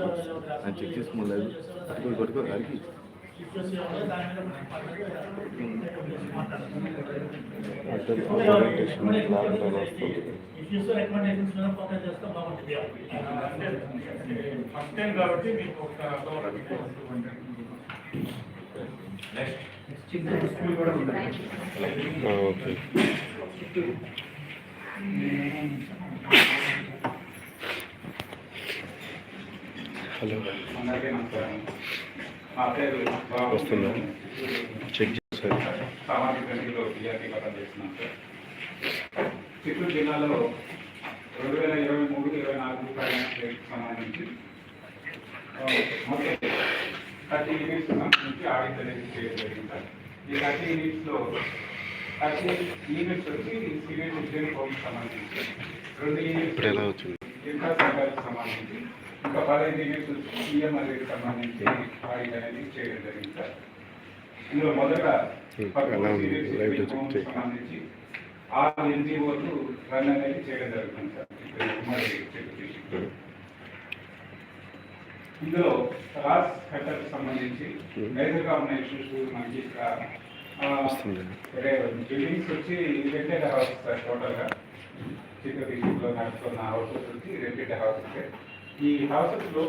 ఆయన చెక్ చేసుకోలేదు పట్టుకో పట్టుకో గారికి ఇష్యూస్ హలో. వస్తుందా చెక్ చేశారు సామాజిక రంగంలో విద్యార్థిగా పనిచేస్తున్నాను సార్ చిత్తూరు జిల్లాలో రెండు వేల ఇరవై మూడు ఇరవై నాలుగు ఫైనాన్స్ సంబంధించి మొత్తం థర్టీ యూనిట్స్ సంబంధించి ఆడిట్ అనేది చేయడం జరిగింది. సార్ ఈ థర్టీ యూనిట్స్లో థర్టీ యూనిట్స్ వచ్చి సివిల్ ఇంజనీరింగ్ కోర్స్ సంబంధించి రెండు యూనిట్స్ సంబంధించి ఇంకా పదహైదు వచ్చి ఈఎంఐకి సంబంధించి ఆడిట్ అనేది చేయడం జరిగింది సార్. ఇందులో మొదట. సంబంధించి ఆరు ఎన్జిఓలు రన్ అనేది చేయడం జరుగుతుంది సార్. ఇందులో రాస్ హెటర్ సంబంధించి మేజర్ కాంబినేషన్స్ మనకి ఇక్కడ ఆ, వస్తుంది. వేరే బిల్డింగ్స్ వచ్చి రెంటెడ్ హౌస్ సార్ టోటల్గా. చిత్తూరు డిస్ట్రిక్ట్లో నడుస్తున్న హౌసెస్ వచ్చి రెంటెడ్ హౌసెస్ ఈ హౌసెస్లో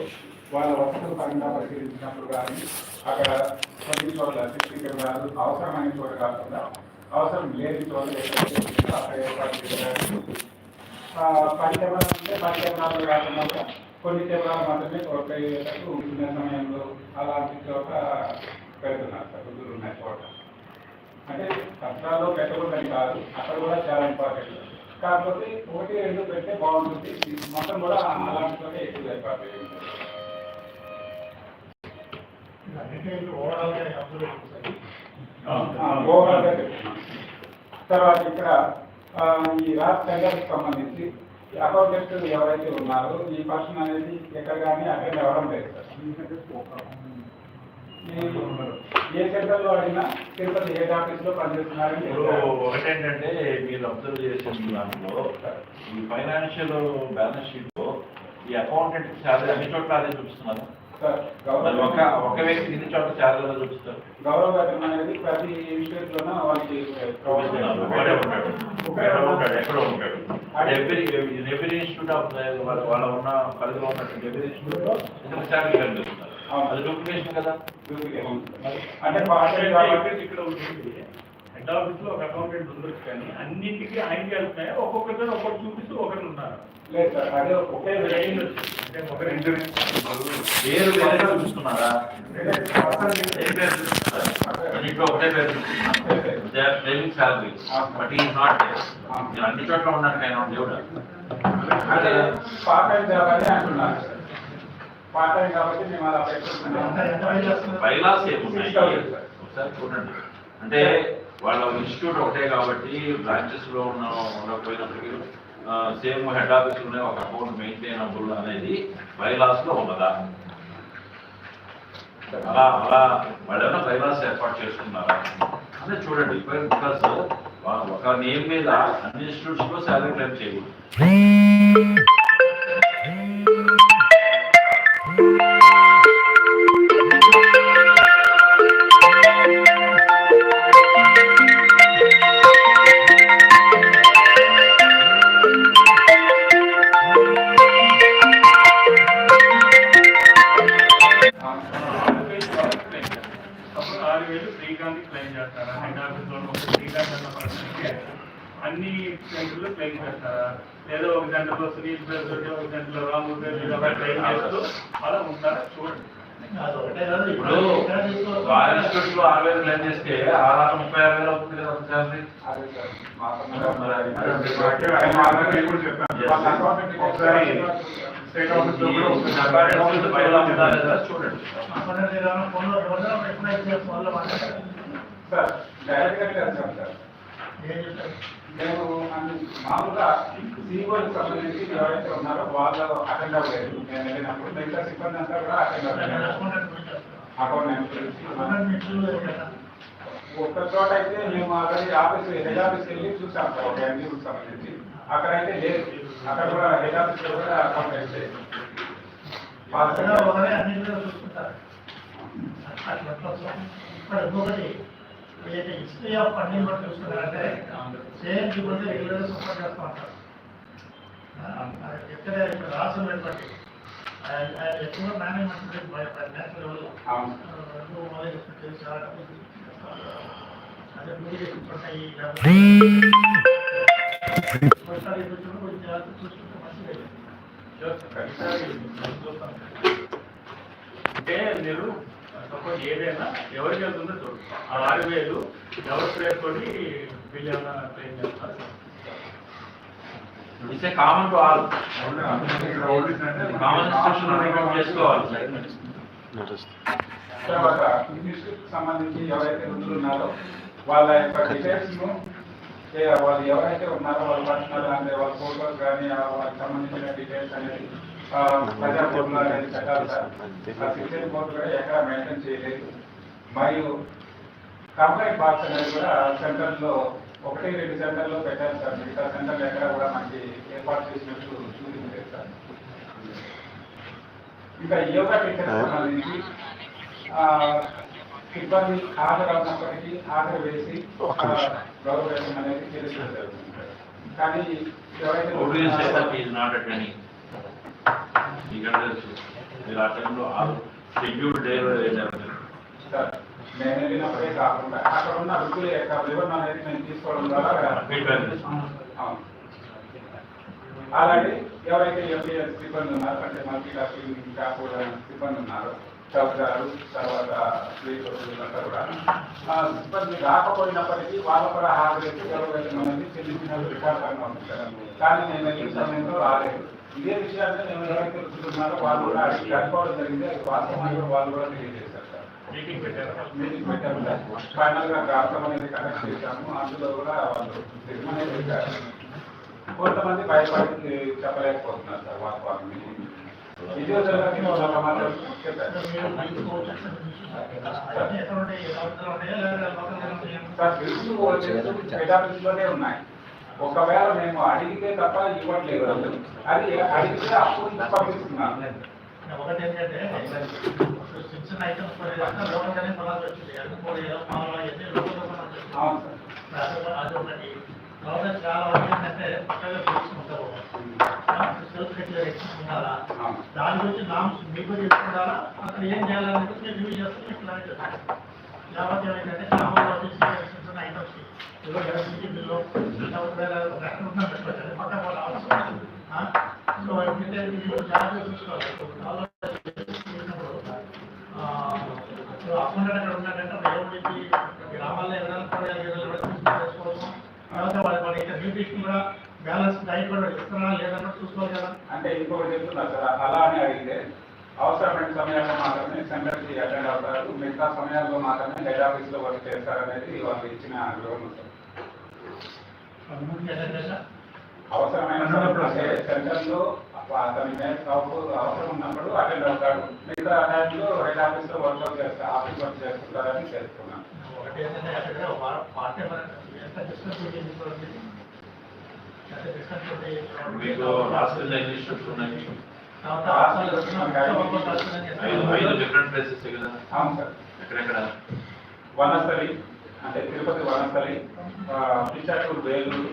వాళ్ళ వసతుల పరంగా పరిశీలించినప్పుడు కానీ అక్కడ కొన్ని చోట్ల సిసి కెమెరాలు అవసరమైన చోట కాకుండా అవసరం లేని చోట ఎక్కడైతే అక్కడ ఏర్పాటు చేయడానికి ఆ, పది కాకుండా కూడా కొన్ని కెమెరాలు మాత్రమే ఉపయోగేటట్టు ఉంటున్న సమయంలో అలాంటి చోట పెడుతున్నారు సార్ రుజువులు ఉన్న చోట. అంటే పత్రాల్లో పెట్టకూడదని కాదు అక్కడ కూడా చాలా ఇంపార్టెంట్ కాకపోతే ఒకటి రెండు పెడితే బాగుంటుంది. మొత్తం కూడా అలాంటి చోట ఎక్కువ చెప్తున్నాను. తర్వాత ఇక్కడ ఈ రాజ్ టెండర్కి సంబంధించి అకౌంటెంట్ ఎవరైతే ఉన్నారో ఈ పర్సన్ అనేది ఎక్కడ కానీ అక్కడ ఎవడం లేదు సార్. ఈ ఏ సెంటర్లో అడిగినా తిరుపతి హెడ్ ఆఫీస్లో పనిచేస్తున్నారని ఇప్పుడు చెప్తారు. ఒకటేంటంటే మీరు అబ్జర్వ్ చేసిన దాంట్లో ఈ ఫైనాన్షియల్ బ్యాలెన్స్ షీట్లో ఈ అకౌంటెంట్ శాలరీ అన్ని చోట్ల అదే చూపిస్తున్నారు. ఒక ఒక వ్యక్తి ఇన్ని చోట్ల శాలరీలో చూపిస్తారు. గౌరవ వేతనం అనేది ప్రతి ఇన్స్టిట్యూట్ లోనూ వాళ్ళకి ఉంటాడు ఎక్కడో ఉంటాడు. ఎక్కడో ఉంటాడు ఎవ్రీ ఎవ్రీ ఇన్స్టిట్యూట్ ఆఫ్ వాళ్ళ ఉన్న పరిధిలో ఉన్నటువంటి ఎవ్రీ ఇన్స్టిట్యూట్లో శాలరీ కనిపిస్తున్నారు. అది డూప్లికేషన్ కదా? అంటే ఇక్కడ ఉంటుంది. హెడ్ ఆఫీస్లో ఒక అకౌంటెంట్ ఉండొచ్చు కానీ అన్నింటికి ఆయనకి వెళ్తున్నాయి ఒక్కొక్కరు ఒక్కొక్కరు చూపిస్తూ ఒకరు ఉన్నారు లేదు సార్ అదే ఒకే రేంజ్ వచ్చి. అంటే ఒక రెండు పేరు వేరే అన్నింటిలో ఒకటే పేరు claiming salary but is not నేను అన్ని చోట్ల ఉన్నాను నేను దేవుడు? అంటే పార్ట్ టైం జాబ్ అని పార్ట్ టైం కాబట్టి మేము అలా బైలాస్ ఏమున్నాయి? ఒకసారి చూడండి. అంటే వాళ్ళ ఇన్స్టిట్యూట్ ఒకటే కాబట్టి బ్రాంచెస్లో ఉన్న ఉండకపోయినప్పటికీ సేమ్ హెడ్ ఆఫీస్ ఉన్నాయి ఒక అకౌంట్ మెయింటైనబుల్ అనేది బైలాస్లో ఉన్నదా? అలా అలా వాళ్ళు ఏమైనా బైలాస్ ఏర్పాటు చేసుకున్నారా? అంటే చూడండి బికాస్ ఒక నేమ్ మీద అన్ని ఇన్స్టిట్యూట్స్లో శాలరీ క్లెయిమ్ చేయకూడదు. లేదా ఒక సెంటర్లో సునీల్ పేరు ఒక సెంటర్లో రాము పేరు అలా క్లెయిమ్ చేస్తూ అలా ఉంటారా. చూడండి. ఇప్పుడు ఆరు వేలు చేస్తే ఆరు ముప్పై ఆరు వేలు అవుతుంది కదా ఒకసారి? చూడండి సార్ డైరెక్ట్గా చేస్తాం సార్. మేము మామూలుగా సీఓలకు సంబంధించి ఎవరైతే ఉన్నారో వాళ్ళు అటెండ్ అవ్వలేదు. నేను వెళ్ళినప్పుడు మిగతా సిబ్బంది అంతా కూడా అటెండ్ అవ్వలేదు. అకౌంట్ ఒక్క చోట అయితే మేము ఆల్రెడీ ఆఫీస్ హెడ్ ఆఫీస్ వెళ్ళి చూసాం సార్ ఒక ఎన్జిఓకి సంబంధించి. అక్కడైతే లేదు. అక్కడ కూడా హెడ్ ఆఫీస్ కూడా అకౌంట్ అయితే అలా అన్ని చూసుకుంటారు. ఏదైతే హిస్టరీ ఆఫ్ ఫండింగ్ కూడా చూసుకున్నారంటే సేమ్ ఇప్పుడు రెగ్యులర్గా సపోర్ట్ చేస్తూ ఉంటారు ఆ, అది ఎక్కడ ఇక్కడ రాసినటువంటి ఆయన ఆయన ఎక్కువ మేనేజ్మెంట్ నేషనల్ అవును అదే మీరు చెప్పుకుంటాయి ఒకసారి కొంచెం కొంచెం జాగ్రత్త చూసుకుంటే మంచిది అంటే మీరు? సపోజ్ ఏదైనా ఎవరికి వెళ్తుందో చూడు. ఆ ఆరు వేలు ఎవరి ప్లేస్ తోటి వీళ్ళు ఏమైనా క్లెయిమ్ చేస్తారు. It's a common to all common instruction చేసుకోవాలి. నడుస్తుంది తర్వాత ఇంగ్లీష్ సంబంధించి ఎవరైతే వృద్ధులు ఉన్నారో వాళ్ళ యొక్క ను ఏ వాళ్ళు ఎవరైతే ఉన్నారో వాళ్ళ పర్సనల్ అంటే వాళ్ళ ఫోటోస్ కానీ ఆ వాళ్ళకి సంబంధించిన డీటెయిల్స్ అనేది ప్రజా బోర్డులో అనేది పెట్టాలి సార్ ఆ కూడా ఎక్కడ మెయింటైన్ చేయలేదు మరియు కంప్లైంట్ బాక్స్ అనేది కూడా సెంటర్లో ఒకటి రెండు సెంటర్లో పెట్టారు సార్. మిగతా సెంటర్ ఎక్కడ కూడా మనకి ఏర్పాటు చేసినట్టు చూపించలేదు సార్. ఇంకా యోగా సంబంధించి ఆ, సిబ్బంది హాజరవున్నప్పటికీ హాజరు వేసి గౌరవం అనేది జరుగుతుంది. కానీ ఎవరైతే ఎందుకంటే మీరు ఆ టైంలో షెడ్యూల్ డే సార్, నేను వెళ్ళినప్పుడే కాకుండా అక్కడ ఉన్న వృద్ధుల యొక్క వివరణ అనేది నేను తీసుకోవడం ద్వారా. అలాగే ఎవరైతే ఎంపీఎస్ సిబ్బంది ఉన్నారో అంటే మల్టీ టాస్కింగ్ స్టాఫ్ సిబ్బంది ఉన్నారో చౌకదారు తర్వాత స్వీకర్లు వీళ్ళంతా కూడా సిబ్బంది రాకపోయినప్పటికీ వాళ్ళ కూడా హాజరైతే గౌరవం అనేది చెల్లించిన రికార్డు ఉంటుంది కానీ నేను వెళ్ళిన సమయంలో రాలేదు. ఇదే విషయాన్ని నేను ఎవరైతే వస్తున్నారో వాళ్ళు కూడా కనుక్కోవడం జరిగింది అది వాస్తవంగా వాళ్ళు కూడా తెలియజేశారు సార్ మీటింగ్ పెట్టారు మీటింగ్ పెట్టాము సార్. ఫైనల్గా రాష్ట్రం అనేది కనెక్ట్ చేశాము అందులో కూడా వాళ్ళు నిర్మాణం చేశారు కొంతమంది భయపడి చెప్పలేకపోతున్నారు సార్ వాస్తవాన్ని ఇది వదలడానికి ఒక మాత్రం చెప్పారు సార్ ఆఫీస్లోనే ఉన్నాయి ఒకవేళ మేము అడిగితే తప్ప ఇవ్వట్లేదు. అది అడిగితే అప్పుడు పంపిస్తున్నాను. ఒకటి ఏంటంటే చిన్న చిన్న ఐటమ్స్ కూడా లోకల్గానే కొనాల్సి వచ్చింది. అన్ని కూడా మామూలుగా ఎన్ని లోకల్గా కొనాల్సి వచ్చింది. అవును సార్. అది అది ఒకటి గవర్నమెంట్ చాలా వరకు ఏంటంటే పక్కగా తెలుసుకుంటారు సెల్ఫ్ దాని గురించి నామ్స్ మీకు తెలుసుకుంటారా అక్కడ ఏం చేయాలని చెప్పి నేను రివ్యూ లేకపోతే ఏమైందంటే గ్రామంలో వచ్చేసి చిన్న చిన్న ఐటమ్స్ ఏదో ఎలక్ట్రిసిటీ బిల్లు లేకపోతే రెక్కలు ఉన్న పెట్టుకోవాలి పక్కన వాళ్ళు అవసరం ఆ? సో ఎందుకంటే మీరు జాగ్రత్తగా చూసుకోవాలి ఆలోచన చేసినప్పుడు, ఆ, ఇప్పుడు అకౌంట్ అక్కడ ఉన్నాడంటే ఎవరికి గ్రామాల్లో ఎవరైనా కూడా ఏదైనా కూడా తీసుకొని చేసుకోవచ్చు తర్వాత వాళ్ళ వాళ్ళ యొక్క న్యూట్రిషన్ కూడా బ్యాలెన్స్ డైట్ కూడా ఇస్తున్నారా లేదన్నా చూసుకోవాలి కదా అంటే ఇంకొకటి చెప్తున్నా సార్ అలా అని అడిగితే అవసరమైన సమయాల్లో మాత్రమే సెంటర్కి అటెండ్ అవుతారు మిగతా సమయాల్లో మాత్రమే హెడ్ ఆఫీస్లో వర్క్ చేస్తారనేది వాళ్ళు ఇచ్చిన వివరణ సార్ అవసరమైన అంటే సెంటర్లో అతని అవసరం ఉన్నప్పుడు అటెండ్ అవుతాడు మిగతా టైంలో హెడ్ ఆఫీస్లో వర్క్ చేస్తారు ఆఫీస్ వర్క్ చేస్తుంటారని చేస్తున్నాను మీకు ఎన్ని ఇన్స్టిట్యూట్స్ ఉన్నాయి. ఐదు ఐదు డిఫరెంట్ ప్లేసెస్ కదా? ఎక్కడెక్కడ? వనస్థలి అంటే తిరుపతి వనస్థలి ఆ, పిచ్చాటూరు వేలూరు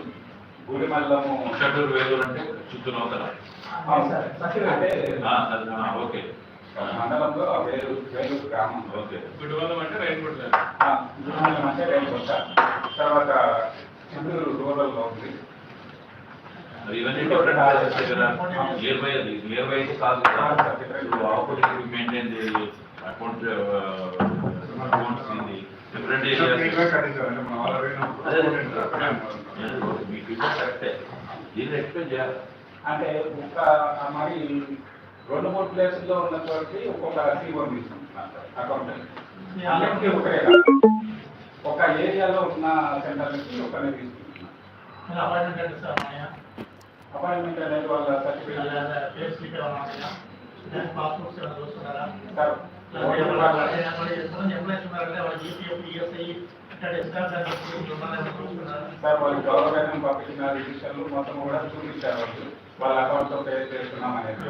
గుడిమల్లము. షెడ్యూల్ వేలూరు అంటే చిత్తూరు అవుతారా అవును సార్. అంటే ఓకే. మండలంలో ఆ వేలూరు వేలూరు గ్రామం. ఓకే. గుడివాళ్ళం అంటే ఆ, గుడిమల్లం అంటే రేణుగుంట తర్వాత చిత్తూరు రూరల్లో ఉంది. మరి ఇవన్నీ కదా. నియర్ బై నియర్ బై అయితే కాదు మెయింటైన్ అకౌంట్ అకౌంట్స్ ఇది డిఫరెంట్ అదే మీ ఫీడ్బ్యాక్ కరెక్టే దీన్ని ఎక్స్ప్లెయిన్ చేయాలి. అంటే ఒక మరి రెండు మూడు ప్లేసుల్లో ఉన్న చోటి ఒక్కొక్క సీఓ తీసుకుంటున్నారు అకౌంటెంట్. ఒకరే కాదు. ఒక ఏరియాలో ఉన్న సెంటర్ నుంచి ఒకరిని తీసుకుంటున్నారు అపాయింట్మెంట్ అనేది వాళ్ళ సర్టిఫికేట్ పాస్పోర్ట్స్ ఏమైనా చూస్తున్నారా? సార్ వాళ్ళ గవర్నమెంట్ పంపించిన రిజిస్టర్లు మొత్తం కూడా చూపించారు వాళ్ళు. వాళ్ళ అకౌంట్లో పే చేస్తున్నాం అనేది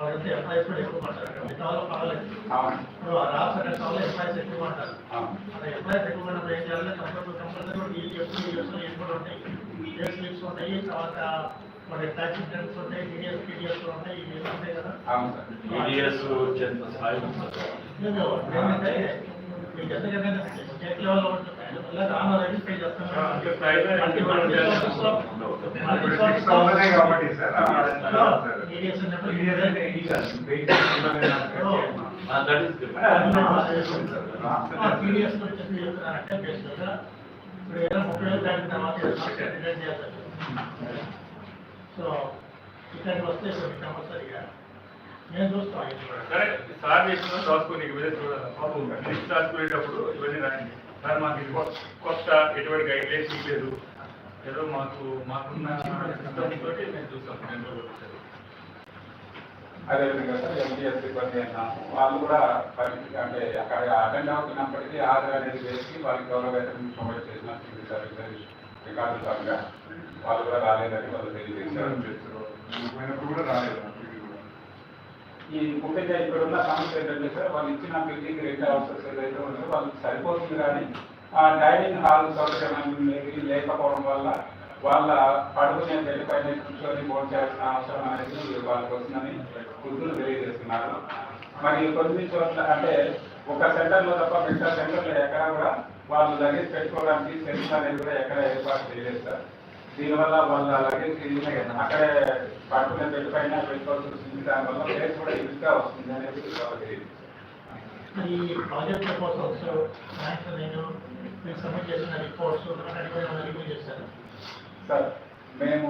ఎంప్లాయీస్ కూడా ఎక్కువ పడతారు అక్కడ మీ టవర్లో పర్వాలేదు అవును ఇప్పుడు ఆ రాష్ట్ర టవర్లో ఎంప్లాయీస్ ఎక్కువ పడతారు అవును అదే ఎంప్లాయీస్ ఎక్కువ పడినప్పుడు ఏం చేయాలి కంపల్సరీ కంపల్సరీ ఈ ఎప్పుడు ఇయర్స్ ఏం కూడా ఉంటాయి తర్వాత మన ట్యాక్స్ రిటర్న్స్ ఉంటాయి టీడీఎస్ టీడీఎస్ ఉంటాయి ఇవి ఉంటాయి కదా టీడీఎస్ వచ్చేంత ఏంటంటే మీకు ఎందుకంటే స్టేట్ లెవెల్లో ఉంటుంది చేస్తాం సార్ సో ఇక్కడికి వస్తే నేను చూస్తాను సరే సార్ చూడాలి రాసుకునేటప్పుడు ఇవన్నీ రాయండి సార్ మాకు ఇది కొత్త ఎటువంటి గైడ్ లైన్స్ ఇవ్వలేదు ఏదో మాకు మాకున్న సిస్టమ్ తోటి మేము చూస్తాం నేను కూడా అదేవిధంగా సార్ ఎంటీఎస్ సిబ్బంది అన్నాము వాళ్ళు కూడా పరిస్థితి అంటే అక్కడ అటెండ్ అవుతున్నప్పటికీ హాజరు అనేది వేసి వాళ్ళకి గౌరవ వేతనం ప్రొవైడ్ చేసినట్టు సార్ రికార్డు పరంగా వాళ్ళు కూడా రాలేదని వాళ్ళు తెలియజేశారు. కూడా రాలేదు ఈ ముఖ్యంగా ఇక్కడ ఉన్న సమస్య ఏంటంటే సార్ వాళ్ళు ఇచ్చిన బిల్డింగ్ రెండు హౌసెస్ ఏదైతే ఉన్నాయో వాళ్ళకి సరిపోతుంది కానీ డైనింగ్ హాల్ సౌకర్యం అనేది లేకపోవడం వల్ల వాళ్ళ పడుకునే బెడ్ పైన కూర్చొని భోజనం చేయాల్సిన అవసరం అనేది వాళ్ళకి వస్తుందని వృద్ధులు తెలియజేస్తున్నారు. మరి కొన్ని చోట్ల అంటే ఒక సెంటర్లో తప్ప మిగతా సెంటర్లో ఎక్కడ కూడా వాళ్ళు లగేజ్ పెట్టుకోవడానికి సెంటర్ అనేది కూడా ఎక్కడ ఏర్పాటు చేయలేదు సార్. దీనివల్ల వాళ్ళ లగేజ్ అక్కడే పట్టుకునే బెడ్ పైన పెట్టుకోవాల్సి వస్తుంది దానివల్ల ప్లేస్ కూడా ఇదిగా వస్తుంది అనేది తెలియదు. ఈ ప్రాజెక్ట్ కోసం శాంక్షన్ నేను మీకు సబ్మిట్ చేసిన రిపోర్ట్స్ రివ్యూ చేశాను సార్ మేము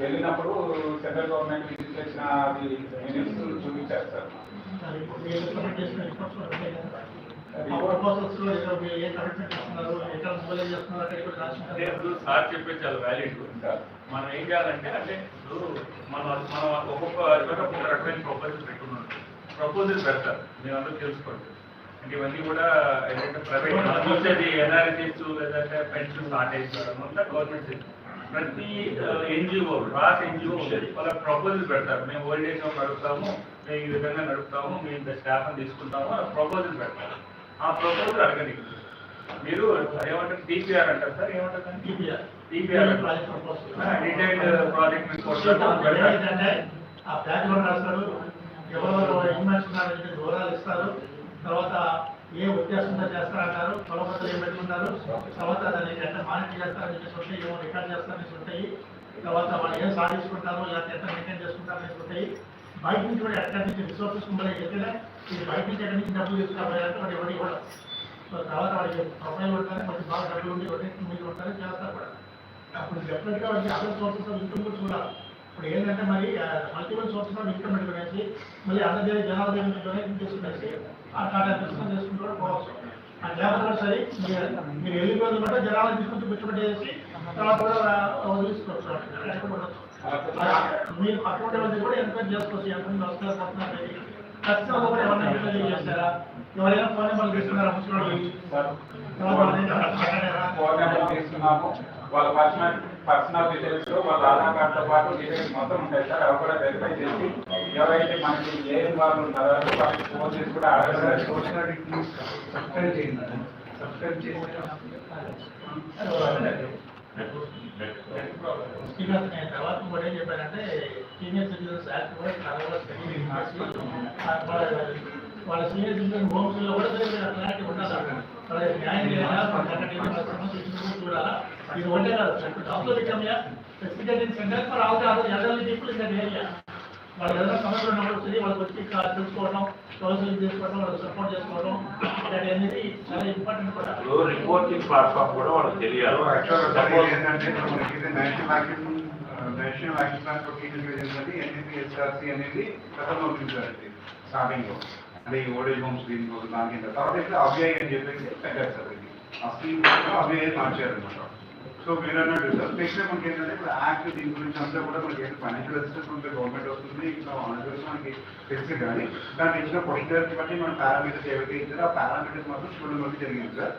వెళ్ళినప్పుడు సెంట్రల్ గవర్నమెంట్ విజిట్ చేసిన అది మినిట్స్ చూపించారు సార్. మరి మీరు సబ్మిట్ చేసిన రిపోర్ట్స్ మీరు సార్ చెప్పే చాలా వ్యాలిడ్ మనం ఏం చేయాలంటే అంటే ఇప్పుడు మనం మనం ఒక్కొక్క రకమైన ప్రపోజల్ పెట్టుకున్నాం ప్రపోజల్ పెడతారు మీరు అందరూ తెలుసుకోండి ఇవన్నీ కూడా ఏంటంటే ప్రైవేట్ మనం చూసేది ఎన్ఆర్జీస్ లేదంటే పెన్షన్ షార్టేజ్ అంతా గవర్నమెంట్. ప్రతి ఎన్జిఓ రాస్ ఎన్జిఓ వాళ్ళ ప్రపోజల్ పెడతారు. మేము ఓల్డ్ ఏజ్ హోమ్ నడుపుతాము మేము ఈ విధంగా నడుపుతాము మేము ఇంత స్టాఫ్ తీసుకుంటాము అలా ప్రపోజల్ పెడతారు. ఆ ప్రపోజల్ అడగండి మీరు ఏమంటారు? టీపీఆర్ అంటారు సార్? ఏమంటారు డీటెయిల్డ్ ప్రాజెక్ట్ ఏంటంటే ఆ ప్యాక్లో రాస్తారు ఎవరెవరు ఇన్వెస్ట్ ఉన్నారని చెప్పి వివరాలు ఇస్తారు. తర్వాత ఏ ఉద్దేశంతో చేస్తారంటారు కొలబద్దలు ఏం పెట్టుకుంటారు? తర్వాత దాన్ని ఎంత మానిటర్ చేస్తారని చెప్పేసి ఉంటాయి. ఏమో రికార్డ్ చేస్తారని ఉంటాయి. తర్వాత వాళ్ళు ఏం సాధించుకుంటారు లేకపోతే ఎంత మెయింటైన్ చేసుకుంటారని ఉంటాయి. బయట నుంచి కూడా ఎక్కడి నుంచి రిసోర్సెస్ ఉండాలి చెప్పినా ఇది బయట నుంచి ఎక్కడి నుంచి డబ్బులు తీసుకురావాలంటే వాడు ఎవరికి కూడా సో తర్వాత వాడికి ప్రొఫైల్ ఉంటారు కొంచెం బాగా డబ్బులు ఉండి రొటేషన్ మీరు ఉంటారు చేస్తారు కూడా. అప్పుడు డెఫినెట్గా వాళ్ళకి అదర్ సోర్సెస్ ఆఫ్ ఇన్కమ్ కూడా చూడాలి. ఇప్పుడు ఏంటంటే మరి మల్టిపుల్ సోర్సెస్ ఆఫ్ ఇన్కమ్ పెట్టుకునేసి మళ్ళీ అందరి జనాల దగ్గర డొనేషన్ తీసుకునేసి ఆ టాటా చేసుకుంటూ పోవచ్చు. ఆ లేకపోతే సరే మీరు వెళ్ళిపోయిన వెళ్ళి జనాలను తీసుకొచ్చి పెట్టుబడి చేసి తర్వాత కూడా వదిలించుకోవచ్చు. అట్లా మీరు అటువంటి వాళ్ళని కూడా ఎంకరేజ్ చేసుకోవచ్చు. ఎంతమంది వస్తారు పోతున్నారు ఖచ్చితంగా కూడా ఎవరైనా ఎంకరేజ్ చేస్తారా? ఎవరైనా ఫోన్ నెంబర్లు తీసుకున్నారా? ముసలి ఫోన్ నెంబర్ తీసుకున్నాము. వాళ్ళ పర్సనల్ పర్సనల్ డీటెయిల్స్ వాళ్ళ ఆధార్ కార్డుతో పాటు డీటెయిల్స్ మొత్తం ఉంటాయి సార్. అవి కూడా వెరిఫై చేసి ఎవరైతే మనకి ఏ వాళ్ళు ఉన్నారో వాళ్ళకి ఫోన్ చేసి కూడా అడగడానికి సబ్స్క్రైబ్ చేయండి సబ్స్క్రైబ్ చేసి నేను తర్వాత కూడా ఏం చెప్పారంటే సీనియర్ సిటిజన్స్ యాక్ట్ కూడా చాలా వాళ్ళ- వాళ్ళ సీనియర్ సిటిజన్ హోమ్స్లో కూడా క్లారిటీ ఉండాలి న్యాయం సమస్య చూడాలా? ఇది ఒకటే కాదు. స్పెసిఫికేషన్ సెంటర్ ఏరియా వాళ్ళు ఏదైనా సమస్యలు ఉన్నప్పుడు సరే వాళ్ళకి వచ్చి ఇక్కడ తెలుసుకోవడం కౌన్సిలింగ్ చేసుకోవడం వాళ్ళకి సపోర్ట్ చేసుకోవడం ఇలాంటి అనేది చాలా ఇంపార్టెంట్ కూడా. రిపోర్టింగ్ ప్లాట్ఫామ్ కూడా వాళ్ళకి తెలియాలి. National action plan for teenage villages అని ఎన్ఎస్సి ఎస్ఆర్సి అనేది గతంలో ఉంటుంది స్టార్టింగ్లో అంటే ఈ ఓల్డేజ్ హోమ్స్ దీని కోసం దాని కింద తర్వాత ఇప్పుడు అని చెప్పేసి పెట్టారు. సార్ ఇది ఆ స్కీమ్ అవ్యయ్ మార్చారు అనమాట సో మీరు అన్నట్టు సార్ నెక్స్ట్ మనకి ఏంటంటే ఇప్పుడు యాక్ట్ దీని గురించి అంతా కూడా మనకి ఏంటి ఫైనాన్షియల్ అసిస్టెన్స్ ఉంటే గవర్నమెంట్ వస్తుంది ఇంకా ఆనర్స్ మనకి తెలుసు కానీ దాంట్లో ఇచ్చిన ప్రొసీజర్స్ బట్టి మన పారామీటర్స్ ఏవైతే ఇచ్చారో ఆ పారామీటర్స్ మాత్రం చూడడం వరకు జరిగింది సార్.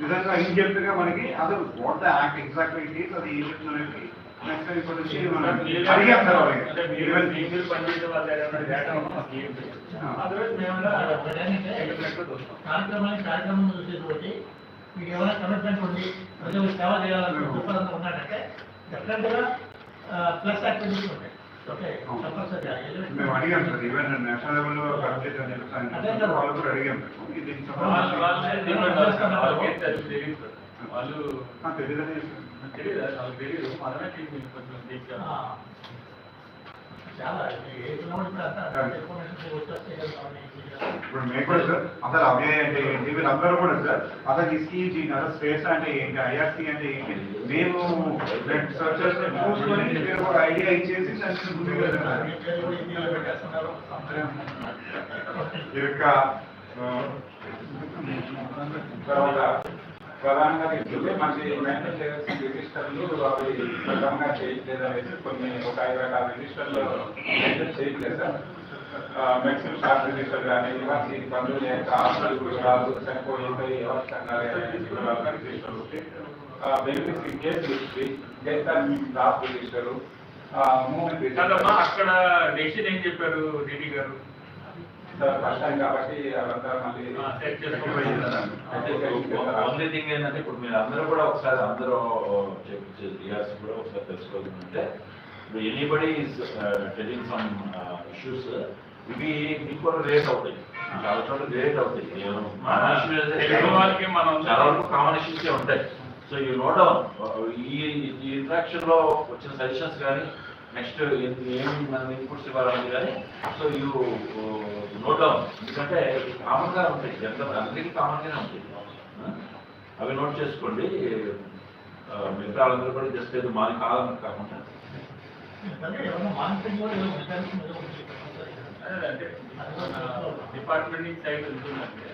నిజంగా ఇన్జెప్ట్గా మనకి అసలు what the act exact it is అది ఏం చెప్తున్నది కార్యక్రమానికి కార్యక్రమం చూసేది ఒకటి మీకు ఏమైనా కమిట్మెంట్ ఉండి ప్రజలకు సేవ ఉన్నాడంటే డెఫినెట్గా ప్లస్ యాక్టివిటీస్ ఉంటాయి ఓకే కంపల్సరీ మేము అడిగాం సార్ ఈవెన్ నేషనల్ లెవెల్లో అప్డేట్ అని అదే చెప్పి కదా. వాళ్ళు కూడా అడిగాం. ఇది తెలియదు తెలియదు వాళ్ళకి తెలియదు. మనమే మీకు కొంచెం వచ్చేస్తే ఇప్పుడు మేము కూడా సార్ అసలు అభ్యయ అంటే ఏంటి? వీళ్ళందరూ కూడా సార్ అసలు ఈ స్కీమ్స్ ఈ నర స్పేస్ అంటే ఏంటి? ఐఆర్సీ అంటే ఏంటి? మేము సర్చ్ చేస్తే చూసుకొని మీరు ఒక ఐడియా ఇచ్చేసి దాన్ని ముందుకు వెళ్తున్నారు ఈ యొక్క ఆ, తర్వాత ప్రధానంగా తీసుకుంటే మనకి మెయింటైన్ చేయాల్సిన రిజిస్టర్లు అవి ప్రధానంగా చేయట్లేదు అనేది కొన్ని ఒక ఐదు రకాల రిజిస్టర్లు మెయింటైన్ చేయట్లేదు సార్. మెడిసిన్ షాప్ రిజిస్టర్ కానీ ఇలాంటి పనులు లేక ఆస్తులు వివరాలు చనిపోయి ఎవరు సంఘాలు వివరాలు రిజిస్టర్లు benefits case history death and last register moment register. అక్కడ డెసిషన్ ఏం చెప్పారు డిడి గారు? సార్ ఫస్ట్ టైం కాబట్టి అవంతా మళ్ళీ ఓన్లీ థింగ్ ఏంటంటే ఇప్పుడు మీరు అందరూ కూడా ఒకసారి అందరూ రియాల్సి కూడా ఒకసారి తెలుసుకోవాలంటే ఇప్పుడు anybody is telling some issues ఇవి మీకు కూడా రేట్ అవుతాయి. చాలా చోట్ల రేట్ అవుతాయి. చాలా వరకు కామన్ ఇష్యూస్ ఉంటాయి. సో ఈ నోట్ డౌన్ ఈ ఈ ఇంట్రాక్షన్లో వచ్చిన సజెషన్స్ కానీ నెక్స్ట్ ఏమి మనం ఇన్పుట్స్ ఇవ్వాలని కానీ సో యూ నోట్ డౌన్ ఎందుకంటే కామన్గా ఉంటాయి జనరల్ అందరికీ కామన్ గానే ఉంటాయి? అవి నోట్ చేసుకోండి మిగతా వాళ్ళందరూ కూడా జస్ట్ ఏదో మాది కాదని కాకుండా డిపార్ట్మెంట్ నుంచి సైడ్ ఉంటుందంటే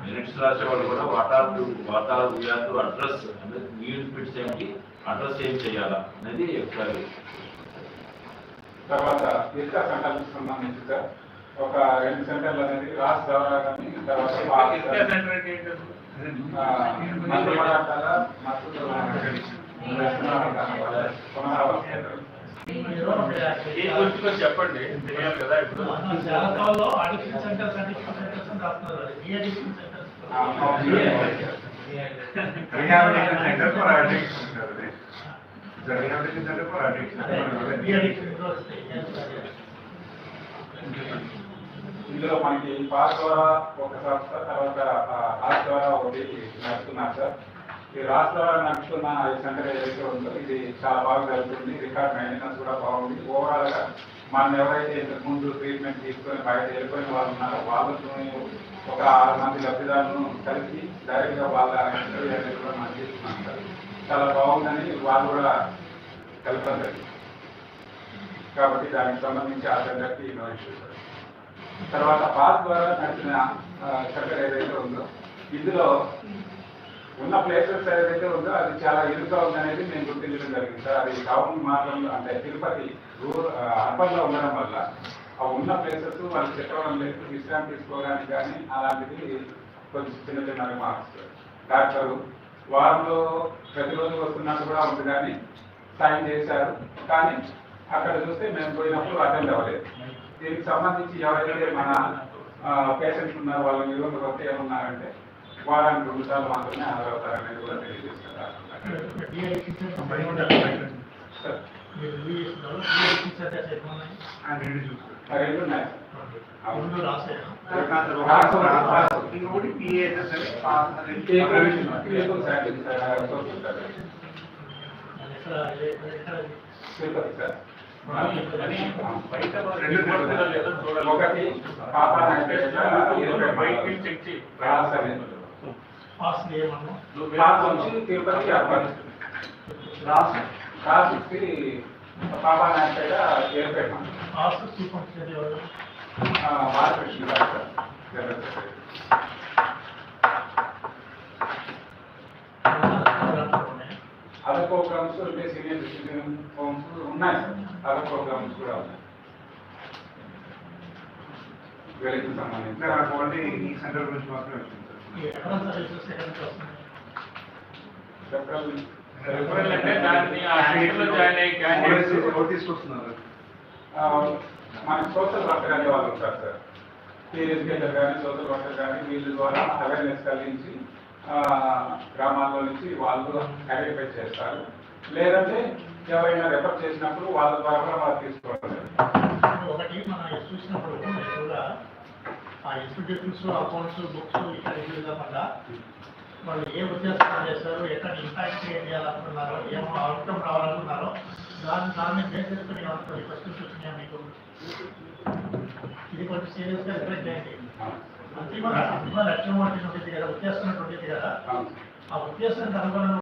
మినిట్స్ రాసే వాళ్ళు కూడా what are to what are we are to address అంటే బిట్స్ ఏంటి అడ్రస్ ఏం చేయాలా అనేది ఒకసారి తర్వాత ఇసుక సెంటర్లకు సంబంధించి సార్ ఒక రెండు సెంటర్లు అనేది రాష్ట్ర ద్వారా కానీ తర్వాత మధ్య పదార్థాల మద్దతు చెప్పండి కదా ఇప్పుడు అడిక్షన్ అడిక్షన్ సెంటర్స్ అని రాస్తున్నారు అది addiction centres rehabilitation centre for addiction rehabilitation centre for addiction ఇందులో మనకి పాస్ ద్వారా ఒక సంస్థ తర్వాత ఆ, ద్వారా ఒకటి నడుస్తున్నారు సార్. ఈ రాష్ట్ర ద్వారా ఈ సెంటర్ ఏదైతే ఉందో ఇది చాలా బాగా జరుగుతుంది. రికార్డ్ మెయింటెనెన్స్ కూడా బాగుంది. ఓవరాల్గా మనం ఎవరైతే ఇంతకు ముందు ట్రీట్మెంట్ తీసుకొని బయట వెళ్ళిపోయిన వాళ్ళు ఉన్నారో వాళ్ళతో ఒక ఆరు మంది లబ్ధిదారులను కలిసి డైరెక్ట్గా వాళ్ళ ఇంటర్వ్యూ అనేది కూడా మనం తీసుకున్నాం సార్. చాలా బాగుందని వాళ్ళు కూడా కలుపుతారు కాబట్టి దానికి సంబంధించి ఆ సెంటర్కి నో ఇష్యూ సార్ తర్వాత పాస్ ద్వారా నడిచిన సెంటర్ ఏదైతే ఉందో ఇందులో ఉన్న ప్లేసెస్ ఏదైతే ఉందో అది చాలా ఇరుగ్గా ఉందనేది నేను గుర్తించడం జరిగింది. సార్ అది టౌన్ మార్గంలో అంటే తిరుపతి రూరల్ అర్బన్లో ఉండడం వల్ల ఆ ఉన్న ప్లేసెస్ వాళ్ళు చెప్పడం లేదు విశ్రాంతి తీసుకోవడానికి కానీ అలాంటిది కొంచెం చిన్న చిన్న మార్క్స్ డాక్టరు వారిలో ప్రతిరోజు వస్తున్నట్టు కూడా ఉంది కానీ సైన్ చేశారు. కానీ అక్కడ చూస్తే మేము పోయినప్పుడు అటెండ్ అవ్వలేదు. దీనికి సంబంధించి ఎవరైతే మన పేషెంట్స్ ఉన్నారు వాళ్ళ నిరోధకత ఏమన్నారంటే వారానికి రెండు సార్లు మాత్రమే హాజరవుతారనేది కూడా తెలియజేస్తున్నారు సార్, ఇంకొకటి పిఏఎస్ అని సార్, బయట రెండు ఒకటి పాపా చెక్ చేయి. పాస్ చేయమన్నా నువ్వు పాస్ వచ్చి తిరుపతి అర్బన్ రాష్ట్రం కార్ వచ్చి పాపా నాయక్ సైడ్ ఏర్పేట పాస్ చూపించేది ఎవరు బాలకృష్ణ గారు సార్ జనరల్ సెక్రటరీ. ఉన్నాయి అదర్ ప్రోగ్రామ్స్ అంటే సీనియర్ సిటిజన్ హోమ్స్ ఉన్నాయి సార్ అదర్ ప్రోగ్రామ్స్ కూడా ఉన్నాయి వీళ్ళకి సంబంధించి నాకు ఓన్లీ ఈ సెంటర్ గురించి మాత్రమే రెఫరల్ అంటే దాన్ని ఆ జాయిన్ అయ్యే క్యాండిడేట్స్ తీసుకొస్తున్నారు. మన సోషల్ వర్కర్ అనే వాళ్ళు ఉంటారు సార్. టీఎస్కేటర్ కానీ సోషల్ వర్కర్ కానీ వీళ్ళ ద్వారా అవేర్నెస్ కలిగించి ఆ, గ్రామాల్లో నుంచి వాళ్ళు ఐడెంటిఫై చేస్తారు. లేదంటే ఎవరైనా రెఫర్ చేసినప్పుడు వాళ్ళ ద్వారా కూడా వాళ్ళు తీసుకోవాలి. ఒకటి మనం చూసినప్పుడు ఆ ఇన్స్టిట్యూషన్స్ అకౌంట్స్ బుక్స్ ఇక్కడ ఇవ్వడం వల్ల వాళ్ళు ఏ ఉద్దేశం చేశారు ఎక్కడ ఇంపాక్ట్ చేయాలనుకున్నారో ఏం అవుట్కమ్ రావాలనుకున్నారో దాన్ని దాన్ని బేస్ చేసుకుని అనుకోండి క్వశ్చన్స్ వచ్చినాయి మీకు? ఇది కొంచెం సీరియస్గా రిఫ్లెక్ట్ చేయండి. అంతిమ అంతిమ లక్ష్యం ఉంటుంది కదా ఉద్దేశం ఉంటుంది కదా. ఆ ఉద్దేశానికి అనుగుణంగా